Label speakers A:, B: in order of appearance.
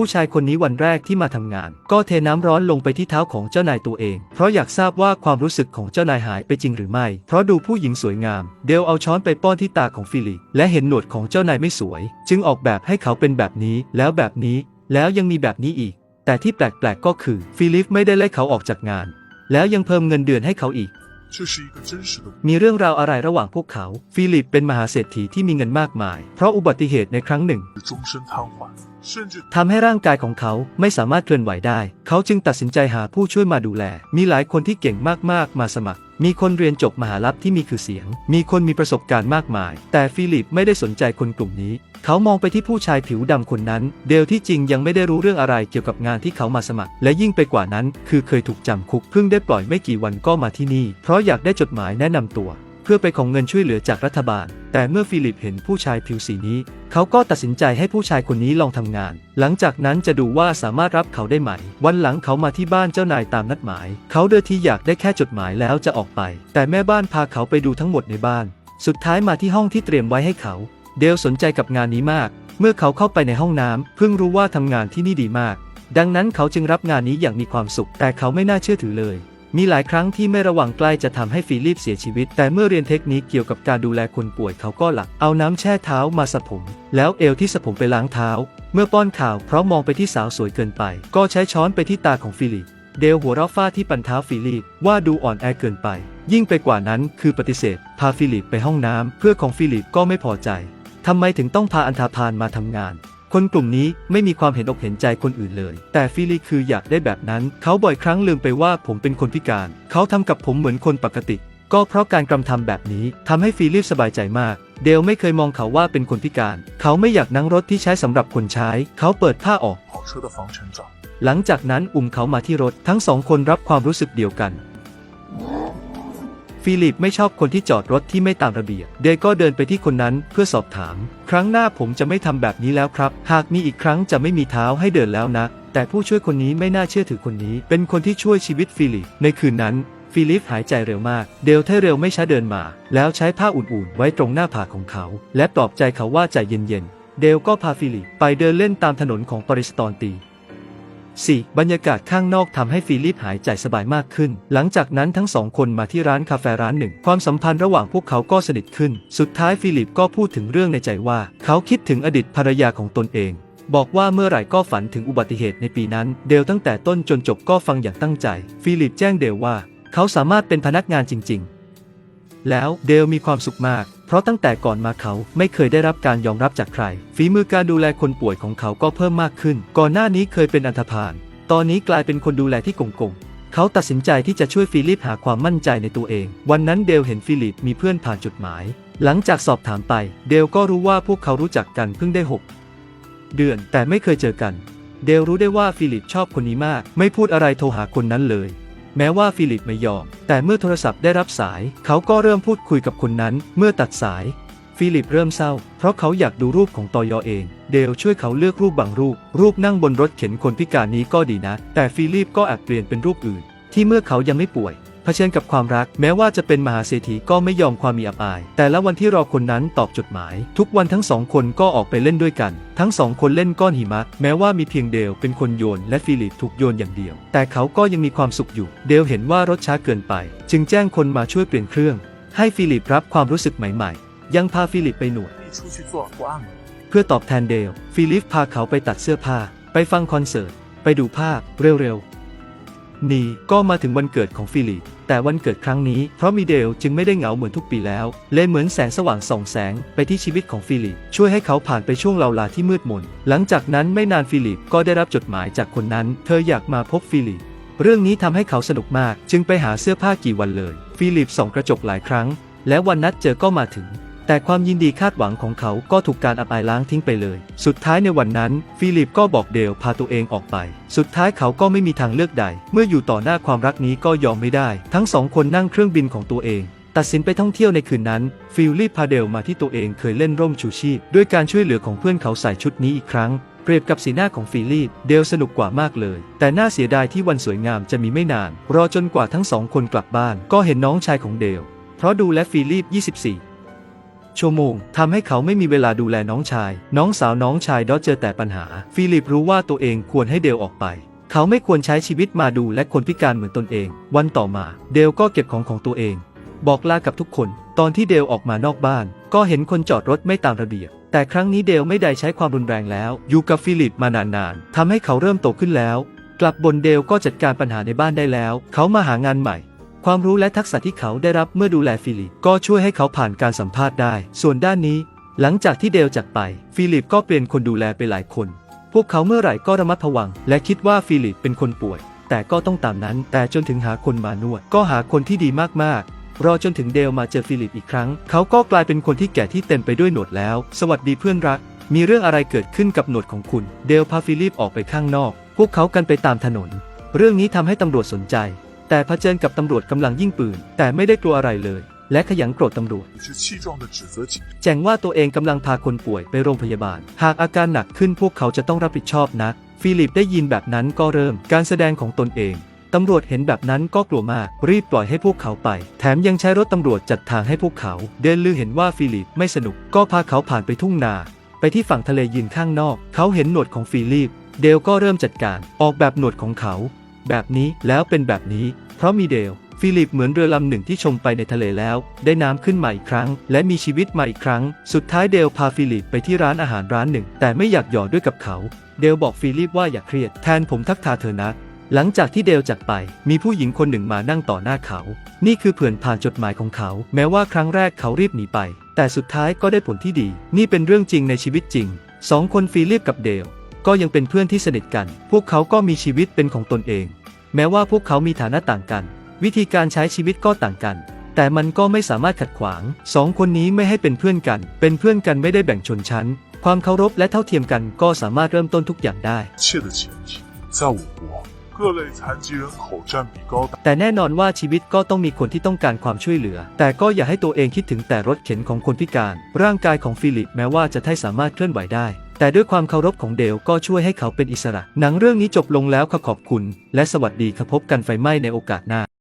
A: ผู้ชายคนนี้วันแรกที่มาทำงาน ก็เทน้ำร้อนลงไปที่เท้าของเจ้านายตัวเอง เพราะอยากทราบว่าความรู้สึกของเจ้านายหายไปจริงหรือไม่ เพราะดูผู้หญิงสวยงาม เดลเอาช้อนไปป้อนที่ตาของฟิลิปและเห็นหนวดของเจ้านายไม่สวย จึงออกแบบให้เขาเป็นแบบนี้ แล้วแบบนี้ แล้วยังมีแบบนี้อีก แต่ที่แปลกๆก็คือ ฟิลิปไม่ได้ไล่เขาออกจากงาน แล้วยังเพิ่มเงินเดือนให้เขาอีก มีเรื่องราวอะไรระหว่างพวกเขา ฟิลิปเป็นมหาเศรษฐีที่มีเงินมากมาย เพราะอุบัติเหตุในครั้งหนึ่งทำให้ร่างกายของเขาไม่สามารถเคลื่อนไหวได้ เขาจึงตัดสินใจหาผู้ช่วยมาดูแล มีหลายคนที่เก่งมากๆมาสมัคร มีคนเรียนจบมหาลับที่มีคือเสียง มีคนมีประสบการณ์มากมาย แต่ฟิลิปไม่ได้สนใจคนกลุ่มนี้ เขามองไปที่ผู้ชายผิวดำคนนั้น เดลที่จริงยังไม่ได้รู้เรื่องอะไรเกี่ยวกับงานที่เขามาสมัคร และยิ่งไปกว่านั้น คือเคยถูกจำคุกเพิ่งได้ปล่อยไม่กี่วันก็มาที่นี่ เพราะอยากได้จดหมายแนะนำตัว พื่อไปของเงินช่วยเหลือจากรัฐบาล แต่เมื่อฟิลิปเห็นผู้ชายผิวสีนี้ เขาก็ตัดสินใจให้ผู้ชายคนนี้ลองทำงาน หลังจากนั้นจะดูว่าสามารถรับเขาได้ไหม วันหลังเขามาที่บ้านเจ้านายตามนัดหมาย เขาเดินทีอยากได้แค่จดหมายแล้วจะออกไป แต่แม่บ้านพาเขาไปดูทั้งหมดในบ้าน สุดท้ายมาที่ห้องที่เตรียมไว้ให้เขา เดลสนใจกับงานนี้มาก เมื่อเขาเข้าไปในห้องน้ำเพิ่งรู้ว่าทำงานที่นี่ดีมาก ดังนั้นเขาจึงรับงานนี้อย่างมีความสุข แต่เขาไม่น่าเชื่อถือเลย มีหลายครั้งที่ไม่ระวังใกล้จะทำให้ฟิลิปเสียชีวิต แต่เมื่อเรียนเทคนิคเกี่ยวกับการดูแลคนป่วยเขาก็หลัก เอาน้ำแช่เท้ามาสระผม แล้วเอวที่สระผมไปล้างเท้า เมื่อป้อนข่าวเพราะมองไปที่สาวสวยเกินไป ก็ใช้ช้อนไปที่ตาของฟิลิปเดลหัวเราะฟาที่ปันเท้าฟิลิปว่าดูอ่อนแอเกินไป ยิ่งไปกว่านั้นคือปฏิเสธ พาฟิลิปไปห้องน้ำเพื่อของฟิลิปก็ไม่พอใจทำไมถึงต้องพาอันธพาลมาทำงาน คนกลุ่มนี้ไม่มีความเห็นอกเห็นใจคนอื่นเลย แต่ฟิลิปคืออยากได้แบบนั้น เขาบ่อยครั้งลืมไปว่าผมเป็นคนพิการ เขาทำกับผมเหมือนคนปกติ ก็เพราะการกระทำแบบนี้ทำให้ฟิลิปสบายใจมาก เดลไม่เคยมองเขาว่าเป็นคนพิการ เขาไม่อยากนั่งรถที่ใช้สำหรับคนใช้ เขาเปิดผ้าออก
B: 跑车的防尘罩。
A: หลังจากนั้นอุ้มเขามาที่รถ ทั้งสองคนรับความรู้สึกเดียวกัน ฟิลิปไม่ชอบคนที่จอดรถที่ไม่ตามระเบียบ เดย์ก็เดินไปที่คนนั้นเพื่อสอบถาม ครั้งหน้าผมจะไม่ทำแบบนี้แล้วครับ หากมีอีกครั้งจะไม่มีเท้าให้เดินแล้วนะ แต่ผู้ช่วยคนนี้ไม่น่าเชื่อถือคนนี้ เป็นคนที่ช่วยชีวิตฟิลิป ในคืนนั้นฟิลิปหายใจเร็วมาก เดลเทเร็วไม่ช้าเดินมา แล้วใช้ผ้าอุ่นๆ ไว้ตรงหน้าผากของเขา และปลอบใจเขาว่าใจเย็นๆ เดลก็พาฟิลิปไปเดินเล่นตามถนนของปาริสตอนตี 4. บรรยากาศข้างนอกทำให้ฟิลิปหายใจสบายมากขึ้น หลังจากนั้นทั้งสองคนมาที่ร้านกาแฟร้านหนึ่ง ความสัมพันธ์ระหว่างพวกเขาก็สนิทขึ้น สุดท้ายฟิลิปก็พูดถึงเรื่องในใจว่า เขาคิดถึงอดีตภรรยาของตนเองบอกว่าเมื่อไหร่ก็ฝันถึงอุบัติเหตุในปีนั้น เดลตั้งแต่ต้นจนจบก็ฟังอย่างตั้งใจ ฟิลิปแจ้งเดลว่า เขาสามารถเป็นพนักงานจริง ๆ แล้วเดลมีความสุขมาก เพราะตั้งแต่ก่อนมาเขาไม่เคยได้รับการยอมรับจากใคร ฝีมือการดูแลคนป่วยของเขาก็เพิ่มมากขึ้น ก่อนหน้านี้เคยเป็นอันธพาล ตอนนี้กลายเป็นคนดูแลที่กงกงเขาตัดสินใจที่จะช่วยฟิลิปหาความมั่นใจในตัวเอง วันนั้นเดลเห็นฟิลิปมีเพื่อนผ่านจดหมาย หลังจากสอบถามไป เดลก็รู้ว่าพวกเขารู้จักกันเพิ่งได้ 6 เดือนแต่ไม่เคยเจอกัน เดลรู้ได้ว่าฟิลิปชอบคนนี้มาก ไม่พูดอะไรโทรหาคนนั้นเลย แม้ว่าฟิลิปไม่ยอม แต่เมื่อโทรศัพท์ได้รับสาย เขาก็เริ่มพูดคุยกับคนนั้น เมื่อตัดสาย ฟิลิปเริ่มเศร้า เพราะเขาอยากดูรูปของตอยอเอง เดลช่วยเขาเลือกรูปบางรูป รูปนั่งบนรถเข็นคนพิการนี้ก็ดีนะ แต่ฟิลิปก็แอบเปลี่ยนเป็นรูปอื่น ที่เมื่อเขายังไม่ป่วย ผชิญกับความรัก แม้ว่าจะเป็นมหาเศรษฐีก็ไม่ยอมความมีอับอาย แต่ละวันที่รอคนนั้นตอบจดหมาย ทุกวันทั้งสองคนก็ออกไปเล่นด้วยกัน ทั้งสองคนเล่นก้อนหิมะ แม้ว่ามีเพียงเดลเป็นคนโยน และฟิลิปถูกโยนอย่างเดียว แต่เขาก็ยังมีความสุขอยู่ เดลเห็นว่ารถช้าเกินไป จึงแจ้งคนมาช่วยเปลี่ยนเครื่อง ให้ฟิลิปรับความรู้สึกใหม่ๆ ยังพาฟิลิปไปหนวดเพื่อตอบแทนเดล ฟิลิปพาเขาไปตัดเสื้อผ้า ไปฟังคอนเสิร์ต ไปดูภาพ เร็วๆ นี่ก็มาถึงวันเกิดของฟิลิป แต่วันเกิดครั้งนี้เพราะมีเดลจึงไม่ได้เหงาเหมือนทุกปีแล้ว เลยเหมือนแสงสว่างส่องแสงไปที่ชีวิตของฟิลิป ช่วยให้เขาผ่านไปช่วงเลาลาที่มืดมน หลังจากนั้นไม่นานฟิลิปก็ได้รับจดหมายจากคนนั้น เธออยากมาพบฟิลิป เรื่องนี้ทำให้เขาสนุกมาก จึงไปหาเสื้อผ้ากี่วันเลย ฟิลิปส่องกระจกหลายครั้ง และวันนัดเจอก็มาถึง แต่ความยินดีคาดหวังของเขาก็ถูกการอับอายล้างทิ้งไปเลย สุดท้ายในวันนั้น ฟิลิปก็บอกเดลพาตัวเองออกไป สุดท้ายเขาก็ไม่มีทางเลือกใด เมื่ออยู่ต่อหน้าความรักนี้ก็ยอมไม่ได้ ทั้งสองคนนั่งเครื่องบินของตัวเองตัดสินไปท่องเที่ยวในคืนนั้น ฟิลลี่พาเดลมาที่ตัวเองเคยเล่นร่มชูชีพ ด้วยการช่วยเหลือของเพื่อนเขาใส่ชุดนี้อีกครั้ง เปรียบกับสีหน้าของฟิลลี่ เดลสนุกกว่ามากเลย แต่น่าเสียดายที่วันสวยงามจะมีไม่นาน รอจนกว่าทั้งสองคนกลับบ้าน ก็เห็นน้องชายของเดล เพราะดูและฟิลลี่24 ชั่วโมงทำให้เขาไม่มีเวลาดูแลน้องชาย น้องสาวน้องชายดอเจอแต่ปัญหา ฟิลิปรู้ว่าตัวเองควรให้เดลออกไป เขาไม่ควรใช้ชีวิตมาดูและคนพิการเหมือนตนเอง วันต่อมา เดลก็เก็บของของตัวเอง บอกลากับทุกคน ตอนที่เดลออกมานอกบ้าน ก็เห็นคนจอดรถไม่ตามระเบียบ แต่ครั้งนี้เดลไม่ได้ใช้ความรุนแรงแล้ว อยู่กับฟิลิปมานานๆทำให้เขาเริ่มโตขึ้นแล้ว กลับบนเดลก็จัดการปัญหาในบ้านได้แล้ว เขามาหางานใหม่ ความรู้และทักษะที่เขาได้รับเมื่อดูแลฟิลิป ก็ช่วยให้เขาผ่านการสัมภาษณ์ได้ ส่วนด้านนี้ หลังจากที่เดลจากไป ฟิลิปก็เปลี่ยนคนดูแลไปหลายคน พวกเขาเมื่อไหร่ก็ระมัดระวัง และคิดว่าฟิลิปเป็นคนป่วย แต่ก็ต้องตามนั้น แต่จนถึงหาคนมานวด ก็หาคนที่ดีมากๆ รอจนถึงเดลมาเจอฟิลิปอีกครั้ง เขาก็กลายเป็นคนที่แก่ที่เต็มไปด้วยหนวดแล้ว สวัสดีเพื่อนรัก มีเรื่องอะไรเกิดขึ้นกับหนวดของคุณ เดลพาฟิลิปออกไปข้างนอก พวกเขากันไปตามถนน เรื่องนี้ทำให้ตำรวจสนใจ แต่เผชิญกับตำรวจกำลังยิ่งปืน แต่ไม่ได้กลัวอะไรเลย และขยันโกรธตำรวจแจ้งว่าตัวเองกำลังพาคนป่วยไปโรงพยาบาล หากอาการหนักขึ้นพวกเขาจะต้องรับผิดชอบนะ ฟิลิปได้ยินแบบนั้นก็เริ่มการแสดงของตนเองตำรวจเห็นแบบนั้นก็กลัวมาก รีบปล่อยให้พวกเขาไป แถมยังใช้รถตำรวจจัดทางให้พวกเขา เดนลือเห็นว่าฟิลิปไม่สนุก ก็พาเขาผ่านไปทุ่งนา ไปที่ฝั่งทะเลยืนข้างนอก เขาเห็นหนวดของฟิลิป เดลก็เริ่มจัดการ ออกแบบหนวดของเขา แบบนี้แล้วเป็นแบบนี้ เพราะมีเดล ฟิลิปเหมือนเรือลำหนึ่งที่ชมไปในทะเลแล้ว ได้น้ำขึ้นมาอีกครั้ง และมีชีวิตมาอีกครั้ง สุดท้ายเดลพาฟิลิปไปที่ร้านอาหารร้านหนึ่ง แต่ไม่อยากหยอดด้วยกับเขา เดลบอกฟิลิปว่าอย่าเครียดแทนผมทักทาเธอนะหลังจากที่เดลจากไป มีผู้หญิงคนหนึ่งมานั่งต่อหน้าเขา นี่คือเผื่อนผ่านจดหมายของเขา แม้ว่าครั้งแรกเขารีบหนีไป แต่สุดท้ายก็ได้ผลที่ดี นี่เป็นเรื่องจริงในชีวิตจริง สองคนฟิลิปกับเดล ก็ยังเป็นเพื่อนที่สนิทกัน พวกเขาก็มีชีวิตเป็นของตนเอง แม้ว่าพวกเขามีฐานะต่างกัน วิธีการใช้ชีวิตก็ต่างกัน แต่มันก็ไม่สามารถขัดขวางสองคนนี้ไม่ให้เป็นเพื่อนกัน เป็นเพื่อนกันไม่ได้แบ่งชนชั้น ความเคารพและเท่าเทียมกันก็สามารถเริ่มต้นทุกอย่างได้แต่แน่นอนว่าชีวิตก็ต้องมีคนที่ต้องการความช่วยเหลือ แต่ก็อย่าให้ตัวเองคิดถึงแต่รถเข็นของคนพิการ ร่างกายของฟิลิปแม้ว่าจะไท้สามารถเคลื่อนไหวได้ แต่ด้วยความเคารพของเดลก็ช่วยให้เขาเป็นอิสระ หนังเรื่องนี้จบลงแล้วขอขอบคุณ และสวัสดีครับพบกันไฟไหม้ในโอกาสหน้า